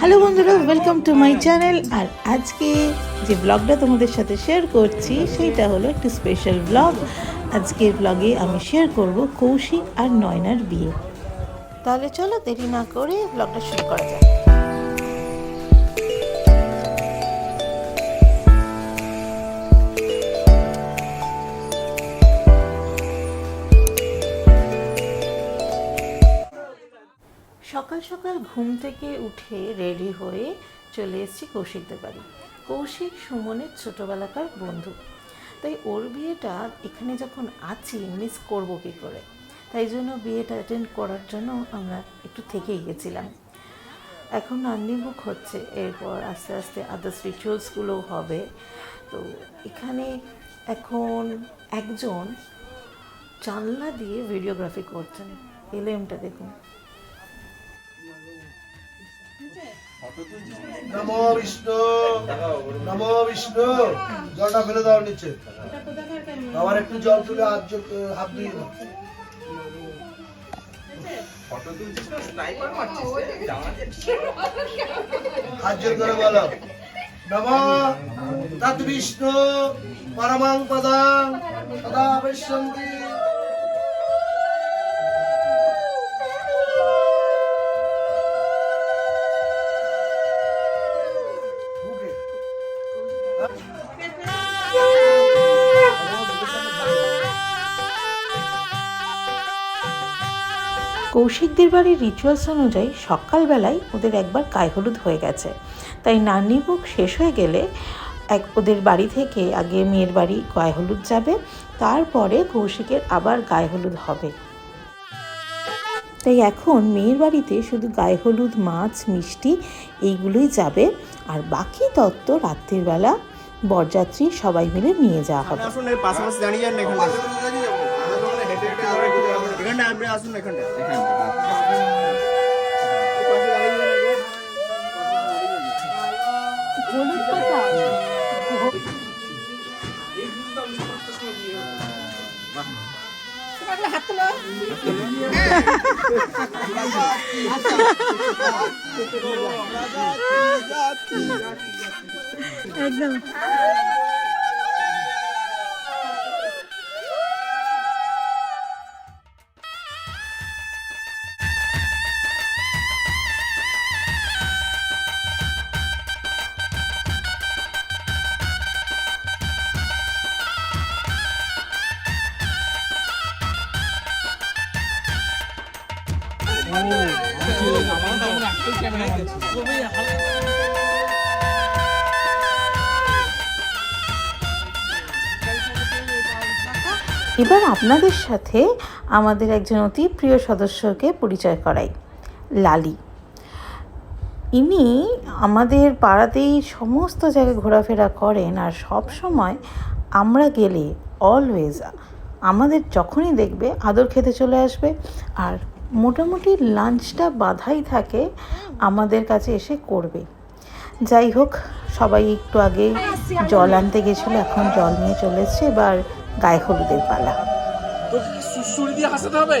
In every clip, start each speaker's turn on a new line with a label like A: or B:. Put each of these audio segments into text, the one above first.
A: Hello বন্ধুরা welcome to my channel আর আজকে যে ব্লগটা তোমাদের সাথে শেয়ার করছি, সেইটা হলো একটি স্পেশাল ব্লগ আজকের ব্লগে আমি শেয়ার করব কৌশিক আর নয়নার বিয়ে। তাহলে চলো দেরি না করে ব্লগটা শুরু করা যাক। সকাল সকাল ঘুম থেকে উঠে রেডি হয়ে চলে এসেছি কৌশিকদের বাড়ি। কৌশিক সুমনের ছোটোবেলাকার বন্ধু। তাই ওর বিয়েটা এখানে যখন আছি মিস করব কী করে? তাই জন্য বিয়েটা অ্যাটেন্ড করার জন্য আমরা একটু থেকেই গেছিলাম। এখন বুক হচ্ছে, এরপর আস্তে আস্তে আদার্স রিচুয়ালসগুলো হবে। তো এখানে এখন একজন জানলা দিয়ে ভিডিওগ্রাফি করছেন। এলএমটা দেখুন।
B: নমো বিষ্ণু নমো বিষ্ণু। জলটা ফেলে একটু জল তুলে হাত হাত ধুয়ে দাও। জোর করে তৎ বিষ্ণু পরমাং পদাং সদা পশ্যন্তি
A: কৌশিকদের বাড়ির রিচুয়ালস অনুযায়ী সকালবেলায় ওদের একবার গায়ে হলুদ হয়ে গেছে। তাই নান্নিভোগ শেষ হয়ে গেলে এক ওদের বাড়ি থেকে আগে মেয়ের বাড়ি গায়ে হলুদ যাবে, তারপরে কৌশিকের আবার গায়ে হলুদ হবে। তাই এখন মেয়ের বাড়িতে শুধু গায়ে হলুদ মাছ, মিষ্টি এইগুলোই যাবে, আর বাকি তত্ত্ব রাত্রিবেলা বরযাত্রী সবাই মিলে নিয়ে যাওয়া হবে।
C: এখানটা আপনি আসুন এখানটা।
A: এবার আপনাদের সাথে আমাদের একজন অতি প্রিয় সদস্যকে পরিচয় করাই, লালি। ইনি আমাদের পাড়াতেই সমস্ত জায়গায় ঘোরাফেরা করেন আর সব সময় আমরা গেলে অলওয়েজ আমাদের যখনই দেখবে আদর খেতে চলে আসবে আর মোটামুটি লাঞ্চটা বাধাই থাকে আমাদের কাছে এসে করবে। যাই হোক, সবাই একটু আগে জল আনতে গেছিল, এখন জল নিয়ে চলেছে এবার গায়ে হলুদের পালা।
D: হবে?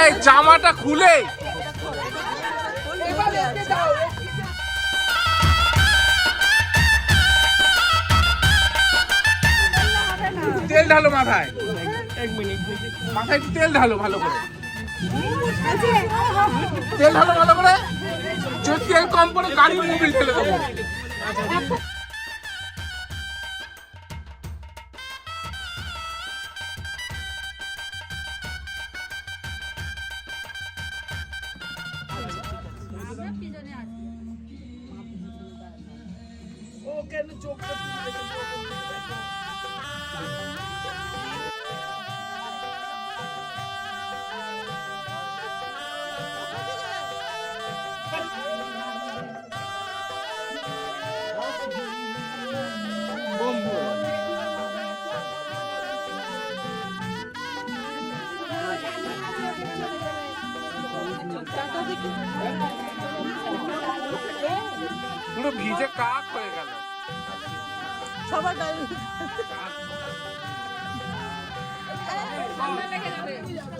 D: এই জামাটা খুলে। তেল ঢালো মাথায়। এক মিনিট মাথায় তেল ঢালো ভালো করে। তেল ঢালো ভালো করে? যদি কম পড়ে গাড়ি মোবিল ঠেলে দেবো। পুরো ভিজে কাক হয়ে গেল।
A: সবার গায়ে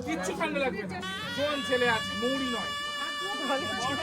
D: কিচ্ছু ঠান্ডা লাগবে না। জোয়ান ছেলে আছে? মৌরি নয়। যা এটা বাকিগুলো চলে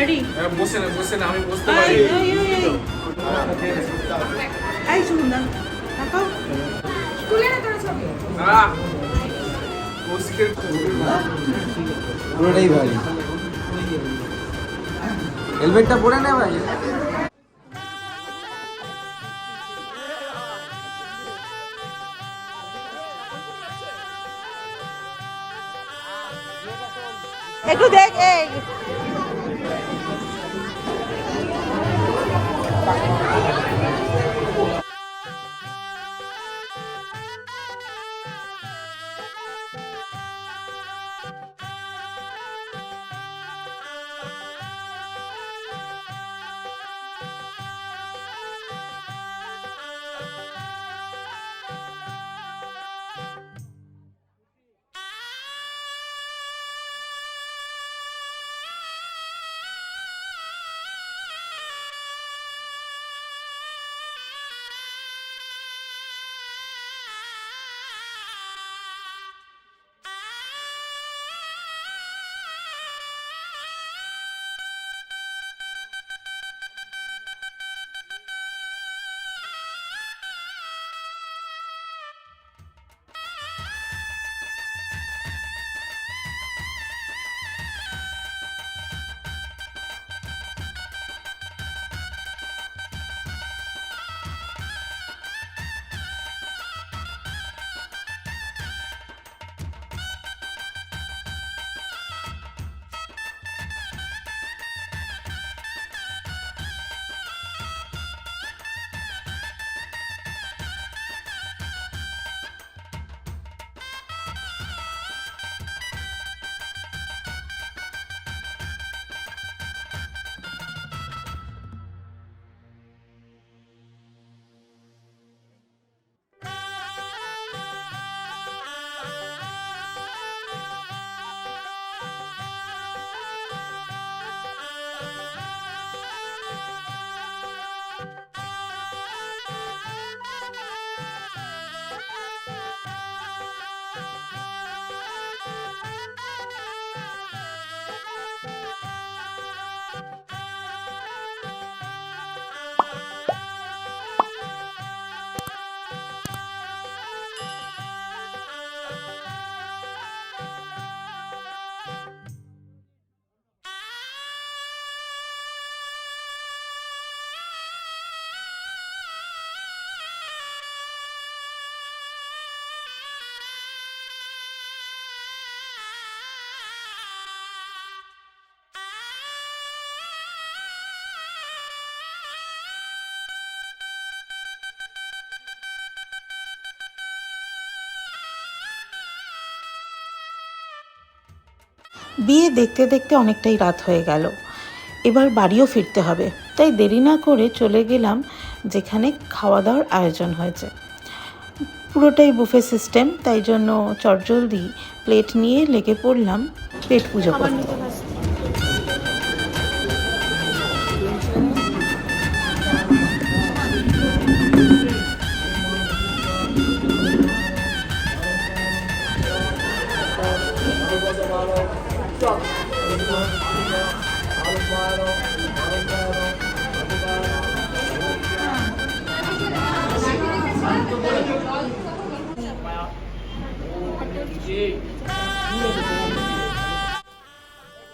D: হ্যাঁ, বসে না বসে না আমি বসতে পারি।
A: এই শুনুন না তাকাও
D: আহ, কৌশিকের
E: পুরোটাই ভাই হেলমেটটা পরে নে ভাই।
A: একটু দেখ এই বিয়ে দেখতে দেখতে অনেকটাই রাত হয়ে গেল। এবার বাড়িও ফিরতে হবে। তাই দেরি না করে চলে গেলাম যেখানে খাওয়া দাওয়ার আয়োজন হয়েছে। পুরোটাই বুফে সিস্টেম তাই জন্য চটজলদি প্লেট নিয়ে লেগে পড়লাম পেট পুজো করতে।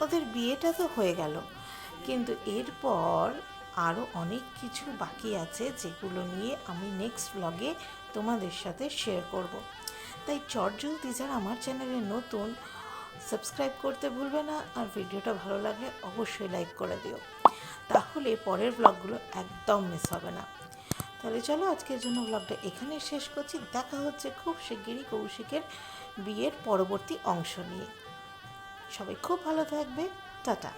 A: ওদের বিয়েটা তো হয়ে গেল কিন্তু এরপর আরও অনেক কিছু বাকি আছে যেগুলো নিয়ে আমি নেক্সট ব্লগে তোমাদের সাথে শেয়ার করব। তাই চটজলদি যারা আমার চ্যানেলে নতুন সাবস্ক্রাইব করতে ভুলবে না আর ভিডিওটা ভালো লাগলে অবশ্যই লাইক করে দিও। তাহলে পরের ব্লগগুলো একদম মিস হবে না। তাহলে চলো আজকের জন্য ব্লগটা এখানে শেষ করছি। দেখা হচ্ছে খুব শিগগিরই কৌশিকের বিয়ের পরবর্তী অংশ নিয়ে। সবাই খুব ভালো থাকবে। টাটা।